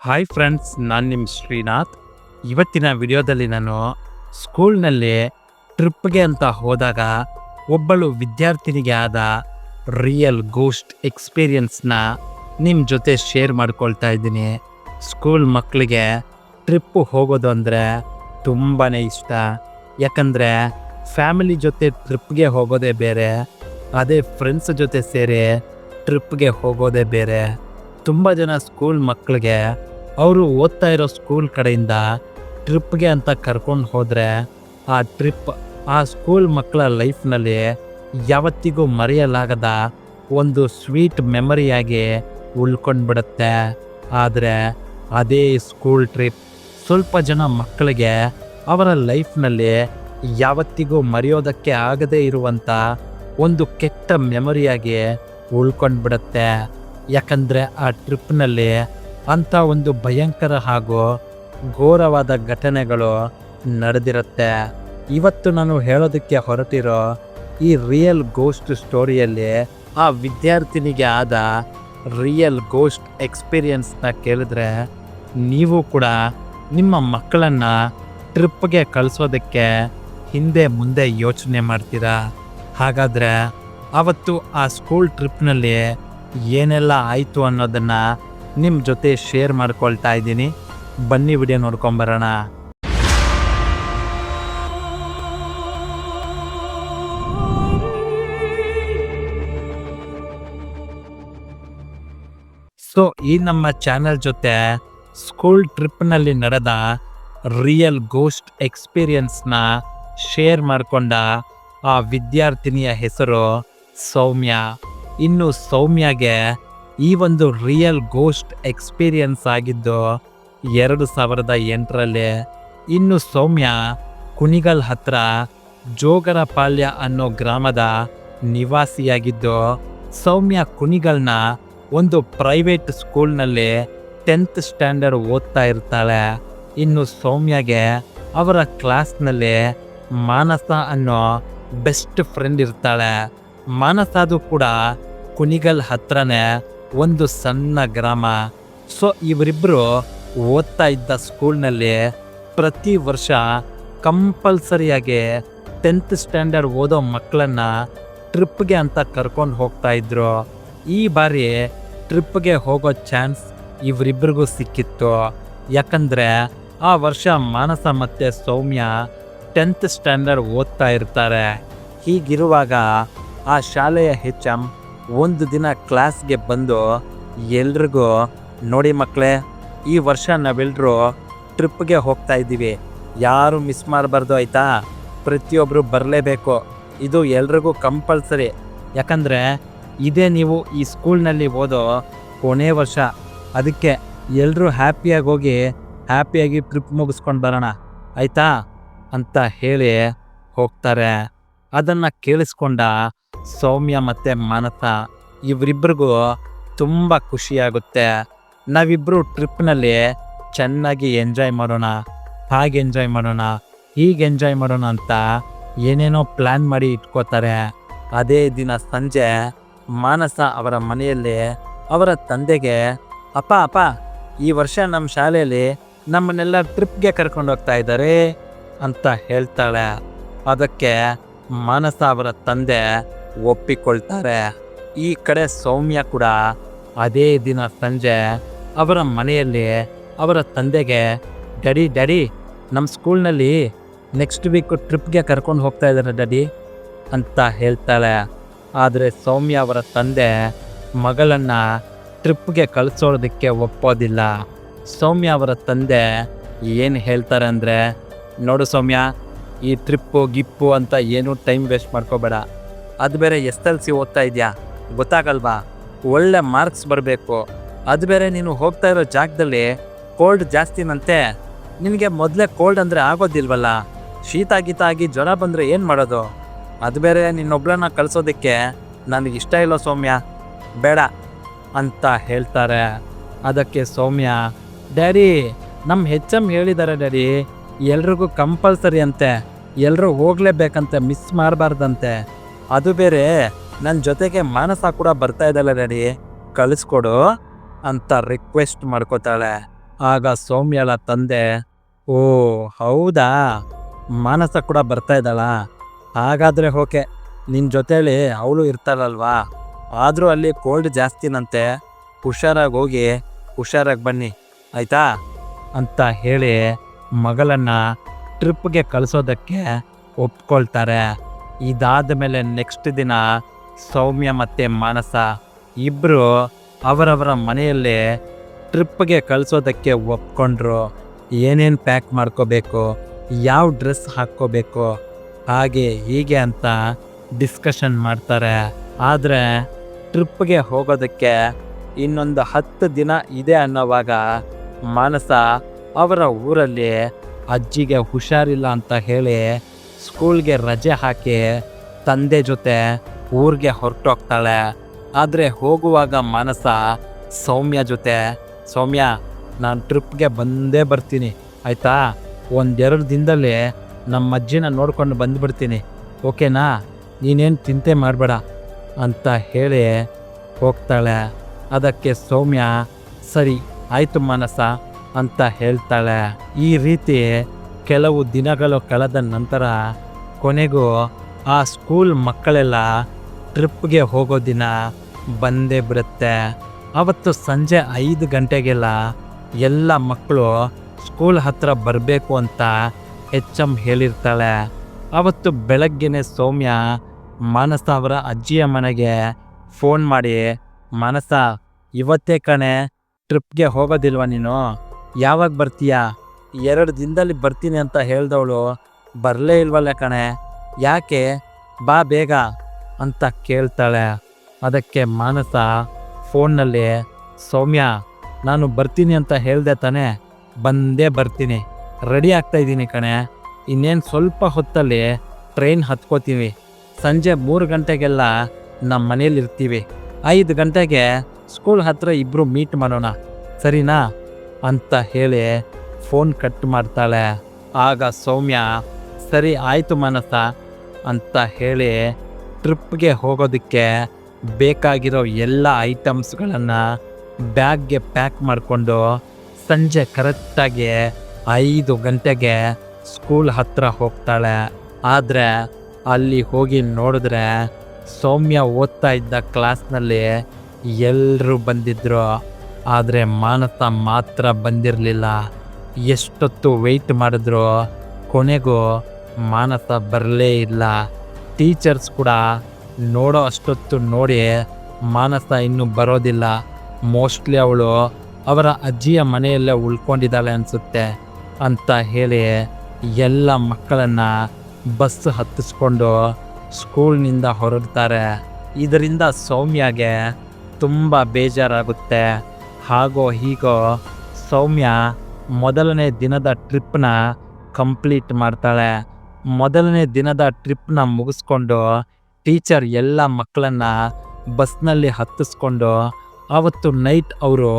Hi friends ನಾನು ನಿಮ್ಮ ಶ್ರೀನಾಥ್. ಇವತ್ತಿನ ವಿಡಿಯೋದಲ್ಲಿ ನಾನು ಸ್ಕೂಲ್ನಲ್ಲಿ ಟ್ರಿಪ್ಗೆ ಅಂತ ಹೋದಾಗ ಒಬ್ಬಳು ವಿದ್ಯಾರ್ಥಿನಿಗೆ ಆದ ರಿಯಲ್ ಗೋಸ್ಟ್ ಎಕ್ಸ್ಪೀರಿಯನ್ಸ್ನ ನಿಮ್ಮ ಜೊತೆ ಶೇರ್ ಮಾಡ್ಕೊಳ್ತಾ ಇದ್ದೀನಿ. ಸ್ಕೂಲ್ ಮಕ್ಕಳಿಗೆ ಟ್ರಿಪ್ಪು ಹೋಗೋದು ಅಂದರೆ ತುಂಬಾ ಇಷ್ಟ. ಯಾಕಂದರೆ ಫ್ಯಾಮಿಲಿ ಜೊತೆ ಟ್ರಿಪ್ಗೆ ಹೋಗೋದೇ ಬೇರೆ, ಅದೇ ಫ್ರೆಂಡ್ಸ್ ಜೊತೆ ಸೇರಿ ಟ್ರಿಪ್ಗೆ ಹೋಗೋದೇ ಬೇರೆ. ತುಂಬ ಜನ ಸ್ಕೂಲ್ ಮಕ್ಕಳಿಗೆ ಅವರು ಓದ್ತಾ ಇರೋ ಸ್ಕೂಲ್ ಕಡೆಯಿಂದ ಟ್ರಿಪ್ಗೆ ಅಂತ ಕರ್ಕೊಂಡು ಹೋದರೆ ಆ ಟ್ರಿಪ್ ಆ ಸ್ಕೂಲ್ ಮಕ್ಕಳ ಲೈಫ್ನಲ್ಲಿ ಯಾವತ್ತಿಗೂ ಮರೆಯಲಾಗದ ಒಂದು ಸ್ವೀಟ್ ಮೆಮರಿಯಾಗಿ ಉಳ್ಕೊಂಡ್ಬಿಡುತ್ತೆ. ಆದರೆ ಅದೇ ಸ್ಕೂಲ್ ಟ್ರಿಪ್ ಸ್ವಲ್ಪ ಜನ ಮಕ್ಕಳಿಗೆ ಅವರ ಲೈಫ್ನಲ್ಲಿ ಯಾವತ್ತಿಗೂ ಮರೆಯೋದಕ್ಕೆ ಆಗದೇ ಇರುವಂಥ ಒಂದು ಕೆಟ್ಟ ಮೆಮೊರಿಯಾಗಿ ಉಳ್ಕೊಂಡ್ಬಿಡುತ್ತೆ. ಯಾಕಂದರೆ ಆ ಟ್ರಿಪ್ನಲ್ಲಿ ಅಂಥ ಒಂದು ಭಯಂಕರ ಹಾಗೂ ಘೋರವಾದ ಘಟನೆಗಳು ನಡೆದಿರುತ್ತೆ. ಇವತ್ತು ನಾನು ಹೇಳೋದಕ್ಕೆ ಹೊರಟಿರೋ ಈ ರಿಯಲ್ ಗೋಸ್ಟ್ ಸ್ಟೋರಿಯಲ್ಲಿ ಆ ವಿದ್ಯಾರ್ಥಿನಿಗೆ ಆದ ರಿಯಲ್ ಗೋಸ್ಟ್ ಎಕ್ಸ್ಪೀರಿಯನ್ಸ್ನ ಕೇಳಿದ್ರೆ ನೀವು ಕೂಡ ನಿಮ್ಮ ಮಕ್ಕಳನ್ನು ಟ್ರಿಪ್ಗೆ ಕಳಿಸೋದಕ್ಕೆ ಹಿಂದೆ ಮುಂದೆ ಯೋಚನೆ ಮಾಡ್ತೀರಾ? ಹಾಗಾದರೆ ಆವತ್ತು ಆ ಸ್ಕೂಲ್ ಟ್ರಿಪ್ನಲ್ಲಿ ಏನೆಲ್ಲ ಆಯಿತು ಅನ್ನೋದನ್ನು ನಿಮ್ಮ ಜೊತೆ ಶೇರ್ ಮಾಡ್ಕೊಳ್ತಾ ಇದ್ದೀನಿ. ಬನ್ನಿ ವಿಡಿಯೋ ನೋಡ್ಕೊಂಬರೋಣ. ಸೊ ಈ ನಮ್ಮ ಚಾನೆಲ್ ಜೊತೆ ಸ್ಕೂಲ್ ಟ್ರಿಪ್ನಲ್ಲಿ ನಡೆದ ರಿಯಲ್ ಗೋಸ್ಟ್ ಎಕ್ಸ್ಪೀರಿಯನ್ಸ್ನ ಶೇರ್ ಮಾಡಿಕೊಂಡ ಆ ವಿದ್ಯಾರ್ಥಿನಿಯ ಹೆಸರು ಸೌಮ್ಯ. ಇನ್ನು ಸೌಮ್ಯಗೆ ಈ ಒಂದು ರಿಯಲ್ ಗೋಸ್ಟ್ ಎಕ್ಸ್ಪೀರಿಯನ್ಸ್ ಆಗಿದ್ದು ಎರಡು ಸಾವಿರದ ಎಂಟರಲ್ಲಿ ಇನ್ನು ಸೌಮ್ಯ ಕುಣಿಗಲ್ ಹತ್ರ ಜೋಗರಪಾಳ್ಯ ಅನ್ನೋ ಗ್ರಾಮದ ನಿವಾಸಿಯಾಗಿದ್ದು ಸೌಮ್ಯ ಕುಣಿಗಲ್ನ ಒಂದು ಪ್ರೈವೇಟ್ ಸ್ಕೂಲ್ನಲ್ಲಿ ಟೆಂತ್ ಸ್ಟ್ಯಾಂಡರ್ಡ್ ಓದ್ತಾ ಇರ್ತಾಳೆ. ಇನ್ನು ಸೌಮ್ಯಗೆ ಅವರ ಕ್ಲಾಸ್ನಲ್ಲಿ ಮಾನಸ ಅನ್ನೋ ಬೆಸ್ಟ್ ಫ್ರೆಂಡ್ ಇರ್ತಾಳೆ. ಮಾನಸಾದು ಕೂಡ ಕುಣಿಗಲ್ ಹತ್ರನೇ ಒಂದು ಸಣ್ಣ ಗ್ರಾಮ. ಸೊ ಇವರಿಬ್ಬರು ಓದ್ತಾ ಇದ್ದ ಸ್ಕೂಲ್ನಲ್ಲಿ ಪ್ರತಿ ವರ್ಷ ಕಂಪಲ್ಸರಿಯಾಗಿ ಟೆಂತ್ ಸ್ಟ್ಯಾಂಡರ್ಡ್ ಓದೋ ಮಕ್ಕಳನ್ನು ಟ್ರಿಪ್ಗೆ ಅಂತ ಕರ್ಕೊಂಡು ಹೋಗ್ತಾ ಇದ್ರು. ಈ ಬಾರಿ ಟ್ರಿಪ್ಗೆ ಹೋಗೋ ಚಾನ್ಸ್ ಇವರಿಬ್ಬರಿಗೂ ಸಿಕ್ಕಿತ್ತು. ಯಾಕಂದರೆ ಆ ವರ್ಷ ಮಾನಸ ಮತ್ತು ಸೌಮ್ಯ ಟೆಂತ್ ಸ್ಟ್ಯಾಂಡರ್ಡ್ ಓದ್ತಾ ಇರ್ತಾರೆ. ಹೀಗಿರುವಾಗ ಆ ಶಾಲೆಯ ಹೆಚ್ ಎಂ ಒಂದು ದಿನ ಕ್ಲಾಸ್ಗೆ ಬಂದು ಎಲ್ರಿಗೂ, ನೋಡಿ ಮಕ್ಕಳೇ ಈ ವರ್ಷ ನಾವೆಲ್ಲರೂ ಟ್ರಿಪ್ಗೆ ಹೋಗ್ತಾ ಇದ್ದೀವಿ. ಯಾರು ಮಿಸ್ ಮಾಡಬಾರ್ದು ಆಯಿತಾ? ಪ್ರತಿಯೊಬ್ಬರು ಬರಲೇಬೇಕು. ಇದು ಎಲ್ರಿಗೂ ಕಂಪಲ್ಸರಿ. ಯಾಕಂದರೆ, ಇದೇ ನೀವು ಈ ಸ್ಕೂಲ್ನಲ್ಲಿ ಓದೋ ಕೊನೆ ವರ್ಷ. ಅದಕ್ಕೆ ಎಲ್ಲರೂ ಹ್ಯಾಪಿಯಾಗಿ ಹೋಗಿ, ಹ್ಯಾಪಿಯಾಗಿ ಟ್ರಿಪ್ ಮುಗಿಸ್ಕೊಂಡು ಬರೋಣ. ಆಯಿತಾ? ಅಂತ ಹೇಳಿ ಹೋಗ್ತಾರೆ. ಅದನ್ನು ಕೇಳಿಸ್ಕೊಂಡ ಸೌಮ್ಯ ಮತ್ತು ಮಾನಸ ಇವರಿಬ್ರಿಗೂ ತುಂಬ ಖುಷಿಯಾಗುತ್ತೆ. ನಾವಿಬ್ಬರು ಟ್ರಿಪ್ನಲ್ಲಿ ಚೆನ್ನಾಗಿ ಎಂಜಾಯ್ ಮಾಡೋಣ, ಹಾಗೆ ಎಂಜಾಯ್ ಮಾಡೋಣ, ಹೀಗೆ ಎಂಜಾಯ್ ಮಾಡೋಣ ಅಂತ ಏನೇನೋ ಪ್ಲ್ಯಾನ್ ಮಾಡಿ ಇಟ್ಕೋತಾರೆ. ಅದೇ ದಿನ ಸಂಜೆ ಮಾನಸ ಅವರ ಮನೆಯಲ್ಲಿ ಅವರ ತಂದೆಗೆ, ಅಪ್ಪ ಅಪ್ಪ, ಈ ವರ್ಷ ನಮ್ಮ ಶಾಲೆಯಲ್ಲಿ ನಮ್ಮನ್ನೆಲ್ಲ ಟ್ರಿಪ್ಗೆ ಕರ್ಕೊಂಡು ಹೋಗ್ತಾ ಇದ್ದಾರೆ ಅಂತ ಹೇಳ್ತಾಳೆ. ಅದಕ್ಕೆ ಮಾನಸ ಅವರ ತಂದೆ ಒಪ್ಪಿಕೊಳ್ತಾರೆ. ಈ ಕಡೆ ಸೌಮ್ಯ ಕೂಡ ಅದೇ ದಿನ ಸಂಜೆ ಅವರ ಮನೆಯಲ್ಲಿ ಅವರ ತಂದೆಗೆ, ಡ್ಯಾಡಿ ಡ್ಯಾಡಿ ನಮ್ಮ ಸ್ಕೂಲ್ನಲ್ಲಿ ನೆಕ್ಸ್ಟ್ ವೀಕ್ ಟ್ರಿಪ್ಗೆ ಕರ್ಕೊಂಡು ಹೋಗ್ತಾ ಇದ್ದಾರೆ ಡ್ಯಾಡಿ, ಅಂತ ಹೇಳ್ತಾಳೆ. ಆದರೆ ಸೌಮ್ಯ ಅವರ ತಂದೆ ಮಗಳನ್ನು ಟ್ರಿಪ್ಗೆ ಕಳಿಸೋದಕ್ಕೆ ಒಪ್ಪೋದಿಲ್ಲ. ಸೌಮ್ಯ ಅವರ ತಂದೆ ಏನು ಹೇಳ್ತಾರೆ ಅಂದರೆ, ನೋಡು ಸೌಮ್ಯ, ಈ ಟ್ರಿಪ್ಪು, ಗಿಪ್ಪು ಅಂತ ಏನೂ ಟೈಮ್ ವೇಸ್ಟ್ ಮಾಡ್ಕೋಬೇಡ. ಅದು ಬೇರೆ ಎಸ್ ಎಲ್ ಸಿ ಓದ್ತಾ ಇದೆಯಾ? ಗೊತ್ತಾಗಲ್ವಾ? ಒಳ್ಳೆ ಮಾರ್ಕ್ಸ್ ಬರಬೇಕು. ಅದು ಬೇರೆ ನೀನು ಹೋಗ್ತಾ ಇರೋ ಜಾಗದಲ್ಲಿ ಕೋಲ್ಡ್ ಜಾಸ್ತಿನಂತೆ. ನಿನಗೆ ಮೊದಲೇ ಕೋಲ್ಡ್ ಅಂದರೆ ಆಗೋದಿಲ್ವಲ್ಲ? ಶೀತ ಗೀತ ಆಗಿ ಜ್ವರ ಬಂದರೆ ಏನು ಮಾಡೋದು? ಅದು ಬೇರೆ ನಿನ್ನೊಬ್ಳನ್ನ ಕಳಿಸೋದಕ್ಕೆ ನನಗೆ ಇಷ್ಟ ಇಲ್ಲ ಸೌಮ್ಯ. ಬೇಡ ಅಂತ ಹೇಳ್ತಾರೆ. ಅದಕ್ಕೆ ಸೌಮ್ಯ, ಡ್ಯಾಡಿ ನಮ್ಮ ಹೆಚ್ ಎಂ ಹೇಳಿದ್ದಾರೆ ಡ್ಯಾಡಿ, ಎಲ್ರಿಗೂ ಕಂಪಲ್ಸರಿ ಅಂತೆ. ಎಲ್ಲರೂ ಹೋಗಲೇಬೇಕಂತೆ, ಮಿಸ್ ಮಾಡಬಾರ್ದಂತೆ. ಅದು ಬೇರೆ ನನ್ನ ಜೊತೆಗೆ ಮಾನಸ ಕೂಡ ಬರ್ತಾ ಇದ್ದಾಳೆ ನಡಿ, ಕಳಿಸ್ಕೊಡು ಅಂತ ರಿಕ್ವೆಸ್ಟ್ ಮಾಡ್ಕೋತಾಳೆ. ಆಗ ಸೌಮ್ಯಳ ತಂದೆ, ಓ ಹೌದಾ? ಮಾನಸ ಕೂಡ ಬರ್ತಾ ಇದ್ದಾಳ? ಹಾಗಾದರೆ ಓಕೆ ನಿನ್ನ ಜೊತೇಲಿ ಅವಳು ಇರ್ತಾಳಲ್ವಾ? ಆದರೂ ಅಲ್ಲಿ ಕೋಲ್ಡ್ ಜಾಸ್ತಿನಂತೆ, ಹುಷಾರಾಗಿ ಹೋಗಿ, ಹುಷಾರಾಗಿ ಬನ್ನಿ, ಆಯ್ತಾ? ಅಂತ ಹೇಳಿ ಮಗಳನ್ನು ಟ್ರಿಪ್ಗೆ ಕಳಿಸೋದಕ್ಕೆ ಒಪ್ಕೊಳ್ತಾರೆ. ಇದಾದ ಮೇಲೆ ನೆಕ್ಸ್ಟ್ ದಿನ ಸೌಮ್ಯ ಮತ್ತು ಮಾನಸ ಇಬ್ಬರು ಅವರವರ ಮನೆಯಲ್ಲೇ ಟ್ರಿಪ್ಗೆ ಕಳಿಸೋದಕ್ಕೆ ಒಪ್ಕೊಂಡ್ರು. ಏನೇನು ಪ್ಯಾಕ್ ಮಾಡ್ಕೋಬೇಕು, ಯಾವ ಡ್ರೆಸ್ ಹಾಕ್ಕೋಬೇಕು, ಹಾಗೆ ಹೀಗೆ ಅಂತ ಡಿಸ್ಕಷನ್ ಮಾಡ್ತಾರೆ. ಆದರೆ ಟ್ರಿಪ್ಗೆ ಹೋಗೋದಕ್ಕೆ ಇನ್ನೊಂದು ಹತ್ತು ದಿನ ಇದೆ ಅನ್ನೋವಾಗ ಮಾನಸ ಅವರ ಊರಲ್ಲಿ ಅಜ್ಜಿಗೆ ಹುಷಾರಿಲ್ಲ ಅಂತ ಹೇಳಿ ಸ್ಕೂಲ್ಗೆ ರಜೆ ಹಾಕಿ ತಂದೆ ಜೊತೆ ಊರಿಗೆ ಹೊರಟೋಗ್ತಾಳೆ. ಆದರೆ ಹೋಗುವಾಗ ಮಾನಸ ಸೌಮ್ಯ ಜೊತೆ, ಸೌಮ್ಯ, ನಾನು ಟ್ರಿಪ್ಗೆ ಬಂದೇ ಬರ್ತೀನಿ, ಆಯಿತಾ? ಒಂದೆರಡು ದಿನದಲ್ಲಿ ನಮ್ಮ ಅಜ್ಜಿನ ನೋಡ್ಕೊಂಡು ಬಂದುಬಿಡ್ತೀನಿ. ಓಕೆನಾ? ನೀನೇನು ಚಿಂತೆ ಮಾಡಬೇಡ, ಅಂತ ಹೇಳಿ ಹೋಗ್ತಾಳೆ. ಅದಕ್ಕೆ ಸೌಮ್ಯ, ಸರಿ, ಆಯಿತು ಮಾನಸ ಅಂತ ಹೇಳ್ತಾಳೆ. ಈ ರೀತಿ ಕೆಲವು ದಿನಗಳು ಕಳೆದ ನಂತರ ಕೊನೆಗೂ ಆ ಸ್ಕೂಲ್ ಮಕ್ಕಳೆಲ್ಲ ಟ್ರಿಪ್ಗೆ ಹೋಗೋ ದಿನ ಬಂದೇ ಬಿಡುತ್ತೆ ಅವತ್ತು ಸಂಜೆ ಐದು ಗಂಟೆಗೆಲ್ಲ ಎಲ್ಲ ಮಕ್ಕಳು ಸ್ಕೂಲ್ ಹತ್ರ ಬರಬೇಕು ಅಂತ ಎಚ್ ಎಂ ಹೇಳಿರ್ತಾಳೆ. ಅವತ್ತು ಬೆಳಗ್ಗೆನೇ ಸೌಮ್ಯ ಮಾನಸ ಅವರ ಅಜ್ಜಿಯ ಮನೆಗೆ ಫೋನ್ ಮಾಡಿ, ಮಾನಸ, ಇವತ್ತೇ ಕಣೆ, ಟ್ರಿಪ್ಗೆ ಹೋಗೋದಿಲ್ವ ನೀನು? ಯಾವಾಗ ಬರ್ತೀಯಾ? ಎರಡು ದಿನದಲ್ಲಿ ಬರ್ತೀನಿ ಅಂತ ಹೇಳ್ದವಳು, ಬರಲೇ ಇಲ್ವಲ್ಲ ಕಣೆ. ಯಾಕೆ? ಬಾ ಬೇಗ ಅಂತ ಕೇಳ್ತಾಳೆ. ಅದಕ್ಕೆ ಮಾನಸ ಫೋನ್ನಲ್ಲಿ, ಸೌಮ್ಯ, ನಾನು ಬರ್ತೀನಿ ಅಂತ ಹೇಳ್ದೆ ತಾನೆ, ಬಂದೇ ಬರ್ತೀನಿ. ರೆಡಿ ಆಗ್ತಾ ಇದ್ದೀನಿ ಕಣೆ. ಇನ್ನೇನು ಸ್ವಲ್ಪ ಹೊತ್ತಲ್ಲಿ ಟ್ರೈನ್ ಹತ್ಕೋತೀವಿ ಸಂಜೆ ಮೂರು ಗಂಟೆಗೆಲ್ಲ ನಮ್ಮ ಮನೇಲಿ ಇರ್ತೀವಿ. ಐದು ಗಂಟೆಗೆ ಸ್ಕೂಲ್ ಹತ್ರ ಇಬ್ಬರು ಮೀಟ್ ಮಾಡೋಣ. ಸರಿನಾ? ಅಂತ ಹೇಳಿ ಫೋನ್ ಕಟ್ ಮಾಡ್ತಾಳೆ. ಆಗ ಸೌಮ್ಯ, ಸರಿ ಆಯಿತು ಮನಸ ಅಂತ ಹೇಳಿ ಟ್ರಿಪ್ಗೆ ಹೋಗೋದಕ್ಕೆ ಬೇಕಾಗಿರೋ ಎಲ್ಲ ಐಟಮ್ಸ್ಗಳನ್ನು ಬ್ಯಾಗ್ಗೆ ಪ್ಯಾಕ್ ಮಾಡಿಕೊಂಡು ಸಂಜೆ ಕರೆಕ್ಟಾಗಿ ಐದು ಗಂಟೆಗೆ ಸ್ಕೂಲ್ ಹತ್ರ ಹೋಗ್ತಾಳೆ. ಆದರೆ ಅಲ್ಲಿ ಹೋಗಿ ನೋಡಿದ್ರೆ ಸೌಮ್ಯ ಓದ್ತಾ ಇದ್ದ ಕ್ಲಾಸ್ನಲ್ಲಿ ಎಲ್ಲರೂ ಬಂದಿದ್ದರು ಆದರೆ ಮಾನಸ ಮಾತ್ರ ಬಂದಿರಲಿಲ್ಲ. ಎಷ್ಟೊತ್ತು ವೆಯ್ಟ್ ಮಾಡಿದ್ರು ಕೊನೆಗೂ ಮಾನಸ ಬರಲೇ ಇಲ್ಲ. ಟೀಚರ್ಸ್ ಕೂಡ ನೋಡೋ ಅಷ್ಟೊತ್ತು ನೋಡಿ ಮಾನಸ ಇನ್ನೂ ಬರೋದಿಲ್ಲ. ಮೋಸ್ಟ್ಲಿ ಅವಳು ಅವರ ಅಜ್ಜಿಯ ಮನೆಯಲ್ಲೇ ಉಳ್ಕೊಂಡಿದ್ದಾಳೆ ಅನಿಸುತ್ತೆ ಅಂತ ಹೇಳಿ ಎಲ್ಲ ಮಕ್ಕಳನ್ನು ಬಸ್ ಹತ್ತಿಸ್ಕೊಂಡು ಸ್ಕೂಲ್ನಿಂದ ಹೊರಡ್ತಾರೆ. ಇದರಿಂದ ಸೌಮ್ಯಗೆ ತುಂಬ ಬೇಜಾರಾಗುತ್ತೆ. ಹಾಗೋ ಹೀಗೋ ಸೌಮ್ಯ ಮೊದಲನೇ ದಿನದ ಟ್ರಿಪ್ನ ಕಂಪ್ಲೀಟ್ ಮಾಡ್ತಾಳೆ. ಮೊದಲನೇ ದಿನದ ಟ್ರಿಪ್ನ ಮುಗಿಸ್ಕೊಂಡು ಟೀಚರ್ ಎಲ್ಲ ಮಕ್ಕಳನ್ನ ಬಸ್ನಲ್ಲಿ ಹತ್ತಿಸ್ಕೊಂಡು ಆವತ್ತು ನೈಟ್ ಅವರು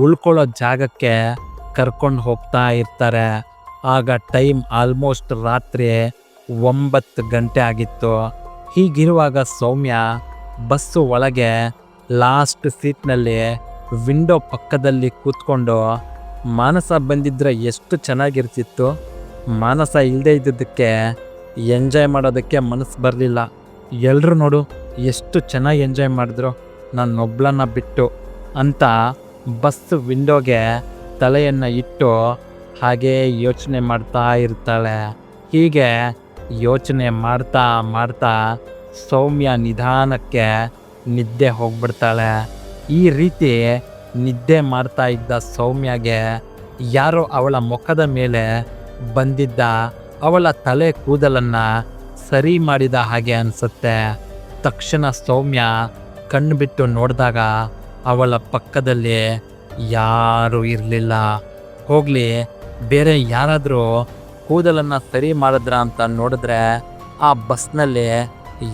ಉಳ್ಕೊಳ್ಳೋ ಜಾಗಕ್ಕೆ ಕರ್ಕೊಂಡು ಹೋಗ್ತಾ ಇರ್ತಾರೆ. ಆಗ ಟೈಮ್ ಆಲ್ಮೋಸ್ಟ್ ರಾತ್ರಿ ಒಂಬತ್ತು ಗಂಟೆ ಆಗಿತ್ತು. ಹೀಗಿರುವಾಗ ಸೌಮ್ಯ ಬಸ್ಸು ಒಳಗೆ ಲಾಸ್ಟ್ ಸೀಟ್ನಲ್ಲಿ ವಿಂಡೋ ಪಕ್ಕದಲ್ಲಿ ಕೂತ್ಕೊಂಡು ಮಾನಸ ಬಂದಿದ್ರೆ ಎಷ್ಟು ಚೆನ್ನಾಗಿರ್ತಿತ್ತು. ಮಾನಸ ಇಲ್ಲದೆ ಇದ್ದಿದ್ದಕ್ಕೆ ಎಂಜಾಯ್ ಮಾಡೋದಕ್ಕೆ ಮನಸ್ಸು ಬರಲಿಲ್ಲ. ಎಲ್ಲರೂ ನೋಡು ಎಷ್ಟು ಚೆನ್ನಾಗಿ ಎಂಜಾಯ್ ಮಾಡಿದ್ರು. ನನ್ನೊಬ್ಳನ್ನ ಬಿಟ್ಟು ಅಂತ ಬಸ್ ವಿಂಡೋಗೆ ತಲೆಯನ್ನು ಇಟ್ಟು ಹಾಗೇ ಯೋಚನೆ ಮಾಡ್ತಾ ಇರ್ತಾಳೆ. ಹೀಗೆ ಯೋಚನೆ ಮಾಡ್ತಾ ಮಾಡ್ತಾ ಸೌಮ್ಯ ನಿಧಾನಕ್ಕೆ ನಿದ್ದೆ ಹೋಗ್ಬಿಡ್ತಾಳೆ. ಈ ರೀತಿ ನಿದ್ದೆ ಮಾಡ್ತಾ ಇದ್ದ ಸೌಮ್ಯಗೆ ಯಾರೋ ಅವಳ ಮುಖದ ಮೇಲೆ ಬಂದಿದ್ದ ಅವಳ ತಲೆ ಕೂದಲನ್ನ ಸರಿ ಮಾಡಿದ ಹಾಗೆ ಅನಿಸುತ್ತೆ. ತಕ್ಷಣ ಸೌಮ್ಯ ಕಣ್ಣು ಬಿಟ್ಟು ನೋಡಿದಾಗ ಅವಳ ಪಕ್ಕದಲ್ಲಿ ಯಾರೂ ಇರಲಿಲ್ಲ. ಹೋಗಲಿ, ಬೇರೆ ಯಾರಾದರೂ ಕೂದಲನ್ನು ಸರಿ ಮಾಡಿದ್ರ ಅಂತ ನೋಡಿದ್ರೆ ಆ ಬಸ್ನಲ್ಲಿ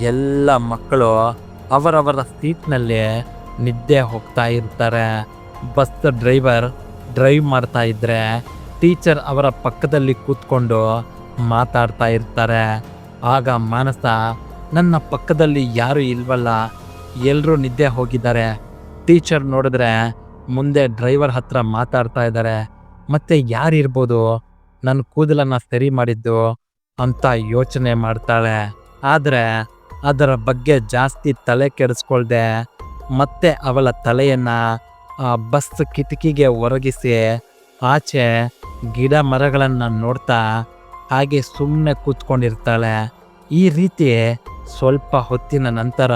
ಎಲ್ಲ ಮಕ್ಕಳು ಅವರವರ ಸೀಟ್ನಲ್ಲಿ ನಿದ್ದೆ ಹೋಗ್ತಾ ಇರ್ತಾರೆ. ಬಸ್ ಡ್ರೈವರ್ ಡ್ರೈವ್ ಮಾಡ್ತಾ ಇದ್ರೆ ಟೀಚರ್ ಅವರ ಪಕ್ಕದಲ್ಲಿ ಕೂತ್ಕೊಂಡು ಮಾತಾಡ್ತಾ ಇರ್ತಾರೆ. ಆಗ ಮಾನಸ, ನನ್ನ ಪಕ್ಕದಲ್ಲಿ ಯಾರು ಇಲ್ವಲ್ಲ ಎಲ್ಲರೂ ನಿದ್ದೆ ಹೋಗಿದ್ದಾರೆ. ಟೀಚರ್ ನೋಡಿದ್ರೆ ಮುಂದೆ ಡ್ರೈವರ್ ಹತ್ರ ಮಾತಾಡ್ತಾ ಇದ್ದಾರೆ. ಮತ್ತೆ ಯಾರಿರ್ಬೋದು? ನನ್ನ ಕೂದಲನ್ನ ಸರಿ ಮಾಡಿದ್ದು ಅಂತ ಯೋಚನೆ ಮಾಡ್ತಾಳೆ. ಆದರೆ ಅದರ ಬಗ್ಗೆ ಜಾಸ್ತಿ ತಲೆ ಕೆಡಿಸ್ಕೊಳ್ದೆ ಮತ್ತೆ ಅವಳ ತಲೆಯನ್ನು ಬಸ್ ಕಿಟಕಿಗೆ ಒರಗಿಸಿ ಆಚೆ ಗಿಡ ಮರಗಳನ್ನು ನೋಡ್ತಾ ಹಾಗೆ ಸುಮ್ಮನೆ ಕೂತ್ಕೊಂಡಿರ್ತಾಳೆ. ಈ ರೀತಿ ಸ್ವಲ್ಪ ಹೊತ್ತಿನ ನಂತರ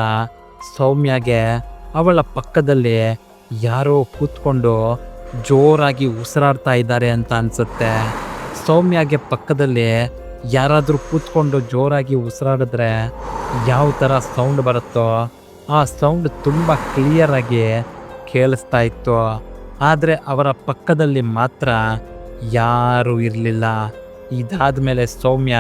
ಸೌಮ್ಯಗೆ ಅವಳ ಪಕ್ಕದಲ್ಲಿ ಯಾರೋ ಕೂತ್ಕೊಂಡು ಜೋರಾಗಿ ಉಸಿರಾಡ್ತಾ ಇದ್ದಾರೆ ಅಂತ ಅನ್ಸುತ್ತೆ. ಸೌಮ್ಯಗೆ ಪಕ್ಕದಲ್ಲಿ ಯಾರಾದರೂ ಕೂತ್ಕೊಂಡು ಜೋರಾಗಿ ಉಸಿರಾಡಿದ್ರೆ ಯಾವ ಥರ ಸೌಂಡ್ ಬರುತ್ತೋ ಆ ಸೌಂಡ್ ತುಂಬ ಕ್ಲಿಯರಾಗಿ ಕೇಳಿಸ್ತಾ ಇತ್ತು. ಆದರೆ ಅವರ ಪಕ್ಕದಲ್ಲಿ ಮಾತ್ರ ಯಾರೂ ಇರಲಿಲ್ಲ. ಇದಾದ ಮೇಲೆ ಸೌಮ್ಯ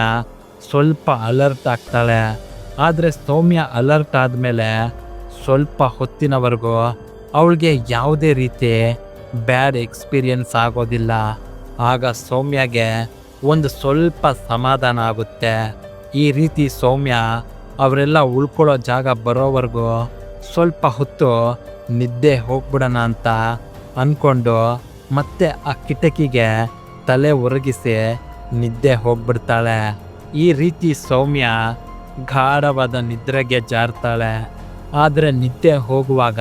ಸ್ವಲ್ಪ ಅಲರ್ಟ್ ಆಗ್ತಾಳೆ. ಆದರೆ ಸೌಮ್ಯ ಅಲರ್ಟ್ ಆದಮೇಲೆ ಸ್ವಲ್ಪ ಹೊತ್ತಿನವರೆಗೂ ಅವಳಿಗೆ ಯಾವುದೇ ರೀತಿ ಬ್ಯಾಡ್ ಎಕ್ಸ್ಪೀರಿಯನ್ಸ್ ಆಗೋದಿಲ್ಲ. ಆಗ ಸೌಮ್ಯಗೆ ಒಂದು ಸ್ವಲ್ಪ ಸಮಾಧಾನ ಆಗುತ್ತೆ. ಈ ರೀತಿ ಸೌಮ್ಯ ಅವರೆಲ್ಲ ಉಳ್ಕೊಳ್ಳೋ ಜಾಗ ಬರೋವರೆಗೂ ಸ್ವಲ್ಪ ಹೊತ್ತು ನಿದ್ದೆ ಹೋಗ್ಬಿಡೋಣ ಅಂತ ಅಂದ್ಕೊಂಡು ಮತ್ತೆ ಆ ಕಿಟಕಿಗೆ ತಲೆ ಒರಗಿಸಿ ನಿದ್ದೆ ಹೋಗ್ಬಿಡ್ತಾಳೆ. ಈ ರೀತಿ ಸೌಮ್ಯ ಗಾಢವಾದ ನಿದ್ರೆಗೆ ಜಾರ್ತಾಳೆ. ಆದರೆ ನಿದ್ದೆ ಹೋಗುವಾಗ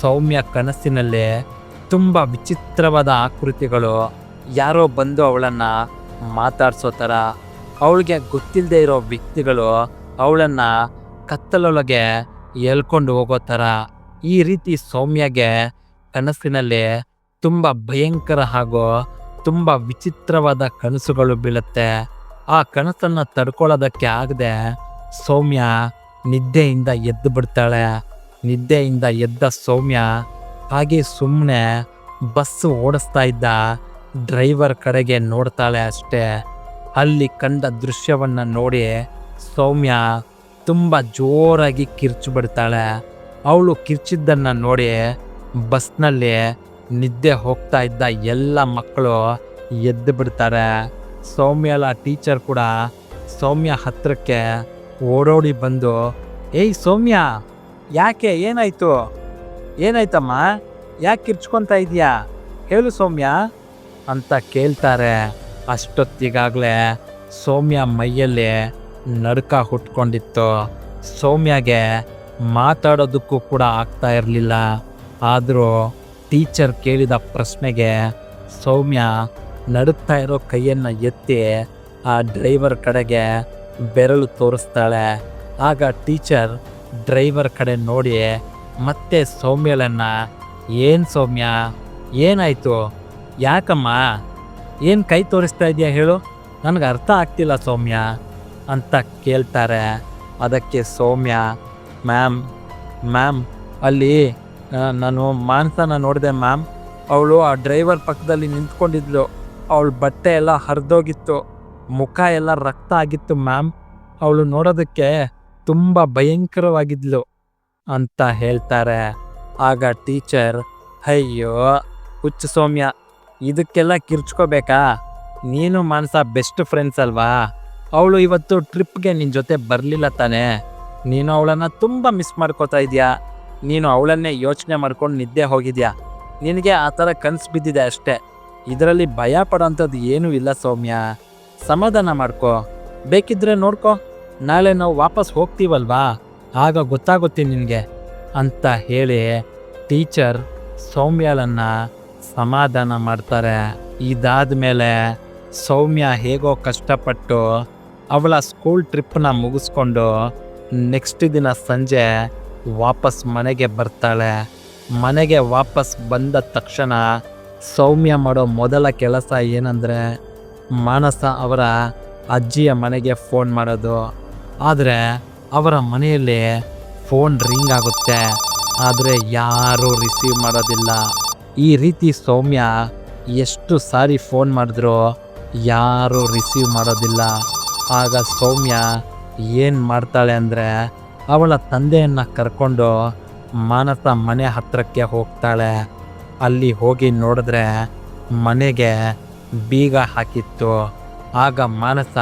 ಸೌಮ್ಯ ಕನಸಿನಲ್ಲಿ ತುಂಬ ವಿಚಿತ್ರವಾದ ಆಕೃತಿಗಳು ಯಾರೋ ಬಂದು ಅವಳನ್ನು ಮಾತಾಡ್ಸೋ ಥರ. ಅವಳಿಗೆ ಗೊತ್ತಿಲ್ಲದೆ ಇರೋ ವ್ಯಕ್ತಿಗಳು ಅವಳನ್ನು ಕತ್ತಲೊಳಗೆ ಎಳ್ಕೊಂಡು ಹೋಗೋ ಥರ ಈ ರೀತಿ ಸೌಮ್ಯಗೆ ಕನಸಿನಲ್ಲಿ ತುಂಬ ಭಯಂಕರ ಹಾಗೂ ತುಂಬ ವಿಚಿತ್ರವಾದ ಕನಸುಗಳು ಬೀಳುತ್ತೆ. ಆ ಕನಸನ್ನು ತಡ್ಕೊಳ್ಳೋದಕ್ಕೆ ಆಗದೆ ಸೌಮ್ಯ ನಿದ್ದೆಯಿಂದ ಎದ್ದು ಬಿಡ್ತಾಳೆ. ನಿದ್ದೆಯಿಂದ ಎದ್ದ ಸೌಮ್ಯ ಹಾಗೆ ಸುಮ್ಮನೆ ಬಸ್ ಓಡಿಸ್ತಾ ಇದ್ದ ಡ್ರೈವರ್ ಕಡೆಗೆ ನೋಡ್ತಾಳೆ ಅಷ್ಟೇ. ಅಲ್ಲಿ ಕಂಡ ದೃಶ್ಯವನ್ನ ನೋಡಿ ಸೌಮ್ಯ ತುಂಬ ಜೋರಾಗಿ ಕಿರ್ಚು ಬಿಡ್ತಾಳೆ. ಅವಳು ಕಿರ್ಚಿದ್ದನ್ನ ನೋಡಿ ಬಸ್ನಲ್ಲಿ ನಿದ್ದೆ ಹೋಗ್ತಾ ಇದ್ದ ಎಲ್ಲ ಮಕ್ಕಳು ಎದ್ದು ಬಿಡ್ತಾರೆ. ಸೌಮ್ಯಲ ಟೀಚರ್ ಕೂಡ ಸೌಮ್ಯ ಹತ್ರಕ್ಕೆ ಓಡೋಡಿ ಬಂದು, ಏಯ್ ಸೌಮ್ಯ, ಯಾಕೆ? ಏನಾಯ್ತು? ಏನಾಯ್ತಮ್ಮ? ಯಾಕೆ ಕಿರ್ಚ್ಕೊತಾ ಇದೆಯಾ ಹೇಳು ಸೌಮ್ಯ ಅಂತ ಕೇಳ್ತಾರೆ. ಅಷ್ಟೊತ್ತಿಗಾಗಲೇ ಸೌಮ್ಯ ಮೈಯಲ್ಲಿ ನಡ್ಕ ಹುಟ್ಕೊಂಡಿತ್ತು? ಸೌಮ್ಯಗೆ ಮಾತಾಡೋದಕ್ಕೂ ಕೂಡ ಆಗ್ತಾ ಇರಲಿಲ್ಲ. ಆದರೂ ಟೀಚರ್ ಕೇಳಿದ ಪ್ರಶ್ನೆಗೆ ಸೌಮ್ಯ ನಡುಕ್ತಾ ಇರೋ ಕೈಯನ್ನು ಎತ್ತಿ ಆ ಡ್ರೈವರ್ ಕಡೆಗೆ ಬೆರಳು ತೋರಿಸ್ತಾಳೆ. ಆಗ ಟೀಚರ್ ಡ್ರೈವರ್ ಕಡೆ ನೋಡಿ, ಮತ್ತೆ ಸೌಮ್ಯಳನ್ನು, ಏನು ಸೌಮ್ಯ? ಏನಾಯಿತು? ಯಾಕಮ್ಮ? ಏನು ಕೈ ತೋರಿಸ್ತಾ ಇದೆಯಾ ಹೇಳು? ನನಗೆ ಅರ್ಥ ಆಗ್ತಿಲ್ಲ ಸೌಮ್ಯ. ಅಂತ ಕೇಳ್ತಾರೆ. ಅದಕ್ಕೆ ಸೌಮ್ಯ, ಮ್ಯಾಮ್ ಮ್ಯಾಮ್, ಅಲ್ಲಿ ನಾನು ಮಾನ್ಸನ ನೋಡಿದೆ ಮ್ಯಾಮ್. ಅವಳು ಆ ಡ್ರೈವರ್ ಪಕ್ಕದಲ್ಲಿ ನಿಂತ್ಕೊಂಡಿದ್ಲು. ಅವಳ ಬಟ್ಟೆ ಎಲ್ಲ ಹರಿದೋಗಿತ್ತು. ಮುಖ ಎಲ್ಲ ರಕ್ತ ಆಗಿತ್ತು ಮ್ಯಾಮ್. ಅವಳು ನೋಡೋದಕ್ಕೆ ತುಂಬ ಭಯಂಕರವಾಗಿದ್ಲು ಅಂತ ಹೇಳ್ತಾರೆ. ಆಗ ಟೀಚರ್, ಅಯ್ಯೋ, ಹುಚ್ಚು ಸೌಮ್ಯ, ಇದಕ್ಕೆಲ್ಲ ಕಿರ್ಚ್ಕೋಬೇಕಾ? ನೀನು ಮಾನಸ ಬೆಸ್ಟ್ ಫ್ರೆಂಡ್ಸ್ ಅಲ್ವಾ? ಅವಳು ಇವತ್ತು ಟ್ರಿಪ್ಗೆ ನಿನ್ನ ಜೊತೆ ಬರಲಿಲ್ಲ ತಾನೇ. ನೀನು ಅವಳನ್ನು ತುಂಬ ಮಿಸ್ ಮಾಡ್ಕೋತಾ ಇದೀಯಾ? ನೀನು ಅವಳನ್ನೇ ಯೋಚನೆ ಮಾಡ್ಕೊಂಡು ನಿದ್ದೆ ಹೋಗಿದ್ಯಾ? ನಿನಗೆ ಆ ಥರ ಕನಸು ಬಿದ್ದಿದೆ ಅಷ್ಟೇ. ಇದರಲ್ಲಿ ಭಯ ಪಡೋಂಥದ್ದು ಏನೂ ಇಲ್ಲ ಸೌಮ್ಯ. ಸಮಾಧಾನ ಮಾಡ್ಕೋ. ಬೇಕಿದ್ರೆ ನೋಡ್ಕೋ. ನಾಳೆ ನಾವು ವಾಪಸ್ ಹೋಗ್ತೀವಲ್ವಾ? ಆಗ ಗೊತ್ತಾಗುತ್ತೆ ನಿನಗೆ. ಅಂತ ಹೇಳಿ ಟೀಚರ್ ಸೌಮ್ಯಳನ್ನು ಸಮಾಧಾನ ಮಾಡ್ತಾರೆ. ಇದಾದ ಮೇಲೆ ಸೌಮ್ಯ ಹೇಗೋ ಕಷ್ಟಪಟ್ಟು ಅವಳ ಸ್ಕೂಲ್ ಟ್ರಿಪ್ನ ಮುಗಿಸ್ಕೊಂಡು ನೆಕ್ಸ್ಟ್ ದಿನ ಸಂಜೆ ವಾಪಸ್ ಮನೆಗೆ ಬರ್ತಾಳೆ. ಮನೆಗೆ ವಾಪಸ್ ಬಂದ ತಕ್ಷಣ ಸೌಮ್ಯ ಮಾಡೋ ಮೊದಲ ಕೆಲಸ ಏನಂದರೆ ಮಾನಸ ಅವರ ಅಜ್ಜಿಯ ಮನೆಗೆ ಫೋನ್ ಮಾಡೋದು. ಆದರೆ ಅವರ ಮನೆಯಲ್ಲಿ ಫೋನ್ ರಿಂಗ್ ಆಗುತ್ತೆ. ಆದರೆ ಯಾರೂ ರಿಸೀವ್ ಮಾಡೋದಿಲ್ಲ. ಈ ರೀತಿ ಸೌಮ್ಯ ಎಷ್ಟು ಸಾರಿ ಫೋನ್ ಮಾಡಿದ್ರು ಯಾರೂ ರಿಸೀವ್ ಮಾಡೋದಿಲ್ಲ. ಆಗ ಸೌಮ್ಯ ಏನು ಮಾಡ್ತಾಳೆ ಅಂದರೆ ಅವಳ ತಂದೆಯನ್ನು ಕರ್ಕೊಂಡು ಮಾನಸ ಮನೆ ಹತ್ತಿರಕ್ಕೆ ಹೋಗ್ತಾಳೆ. ಅಲ್ಲಿ ಹೋಗಿ ನೋಡಿದ್ರೆ ಮನೆಗೆ ಬೀಗ ಹಾಕಿತ್ತು. ಆಗ ಮಾನಸ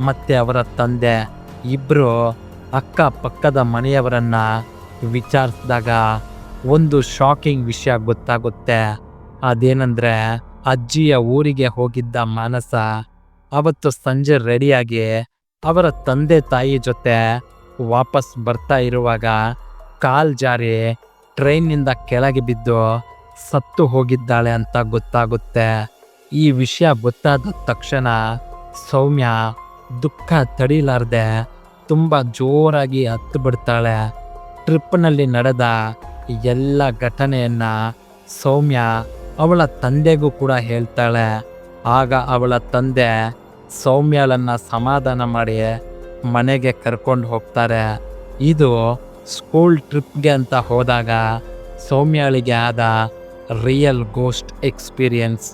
ಮತ್ತೆ ಅವರ ತಂದೆ ಇಬ್ಬರು ಅಕ್ಕಪಕ್ಕದ ಮನೆಯವರನ್ನ ವಿಚಾರಿಸಿದಾಗ ಒಂದು ಶಾಕಿಂಗ್ ವಿಷಯ ಗೊತ್ತಾಗುತ್ತೆ. ಅದೇನೆಂದರೆ ಅಜ್ಜಿಯ ಊರಿಗೆ ಹೋಗಿದ್ದ ಮಾನಸ ಅವತ್ತು ಸಂಜೆ ರೆಡಿಯಾಗಿ ಅವರ ತಂದೆ ತಾಯಿ ಜೊತೆ ವಾಪಸ್ ಬರ್ತಾ ಇರುವಾಗ ಕಾಲ್ ಜಾರಿ ಟ್ರೈನ್ನಿಂದ ಕೆಳಗೆ ಬಿದ್ದು ಸತ್ತು ಹೋಗಿದ್ದಾಳೆ ಅಂತ ಗೊತ್ತಾಗುತ್ತೆ. ಈ ವಿಷಯ ಗೊತ್ತಾದ ತಕ್ಷಣ ಸೌಮ್ಯ ದುಃಖ ತಡಿಲಾರ್ದೆ ತುಂಬ ಜೋರಾಗಿ ಹತ್ತು ಬಿಡ್ತಾಳೆ. ಟ್ರಿಪ್ನಲ್ಲಿ ನಡೆದ ಎಲ್ಲ ಘಟನೆಯನ್ನ ಸೌಮ್ಯ ಅವಳ ತಂದೆಗೂ ಕೂಡ ಹೇಳ್ತಾಳೆ. ಆಗ ಅವಳ ತಂದೆ ಸೌಮ್ಯಳನ್ನ ಸಮಾಧಾನ ಮಾಡಿ ಮನೆಗೆ ಕರ್ಕೊಂಡು ಹೋಗ್ತಾರೆ. ಇದು ಸ್ಕೂಲ್ ಟ್ರಿಪ್ಗೆ ಅಂತ ಹೋದಾಗ ಸೌಮ್ಯಳಿಗೆ ಆದ ರಿಯಲ್ ಗೋಸ್ಟ್ ಎಕ್ಸ್ಪೀರಿಯನ್ಸ್.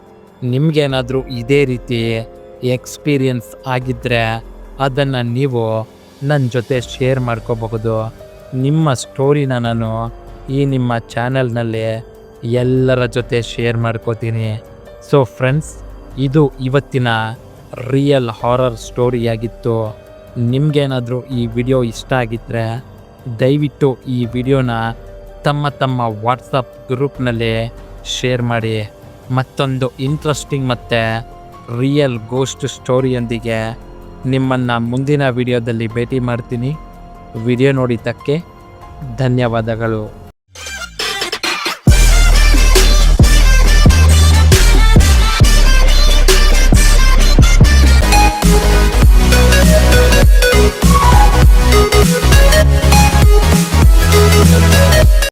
ನಿಮಗೇನಾದರೂ ಇದೇ ರೀತಿ ಎಕ್ಸ್ಪೀರಿಯನ್ಸ್ ಆಗಿದ್ದರೆ ಅದನ್ನು ನೀವು ನನ್ನ ಜೊತೆ ಶೇರ್ ಮಾಡ್ಕೋಬಹುದು. ನಿಮ್ಮ ಸ್ಟೋರಿನ ನಾನು ಈ ನಿಮ್ಮ ಚಾನಲ್ನಲ್ಲಿ ಎಲ್ಲರ ಜೊತೆ ಶೇರ್ ಮಾಡ್ಕೋತೀನಿ. ಸೊ ಫ್ರೆಂಡ್ಸ್ ಇದು ಇವತ್ತಿನ ರಿಯಲ್ ಹಾರರ್ ಸ್ಟೋರಿಯಾಗಿತ್ತು ನಿಮಗೇನಾದರೂ ಈ ವಿಡಿಯೋ ಇಷ್ಟ ಆಗಿದ್ದರೆ ದಯವಿಟ್ಟು ಈ ವಿಡಿಯೋನ ತಮ್ಮ ತಮ್ಮ ವಾಟ್ಸಪ್ ಗ್ರೂಪ್ನಲ್ಲಿ ಶೇರ್ ಮಾಡಿ. ಮತ್ತೊಂದು ಇಂಟ್ರೆಸ್ಟಿಂಗ್ ಮತ್ತು ರಿಯಲ್ ಗೋಸ್ಟ್ ಸ್ಟೋರಿಯೊಂದಿಗೆ ನಿಮ್ಮನ್ನು ಮುಂದಿನ ವಿಡಿಯೋದಲ್ಲಿ ಭೇಟಿ ಮಾಡ್ತೀನಿ. ವಿಡಿಯೋ ನೋಡಿದ್ದಕ್ಕೆ ಧನ್ಯವಾದಗಳು.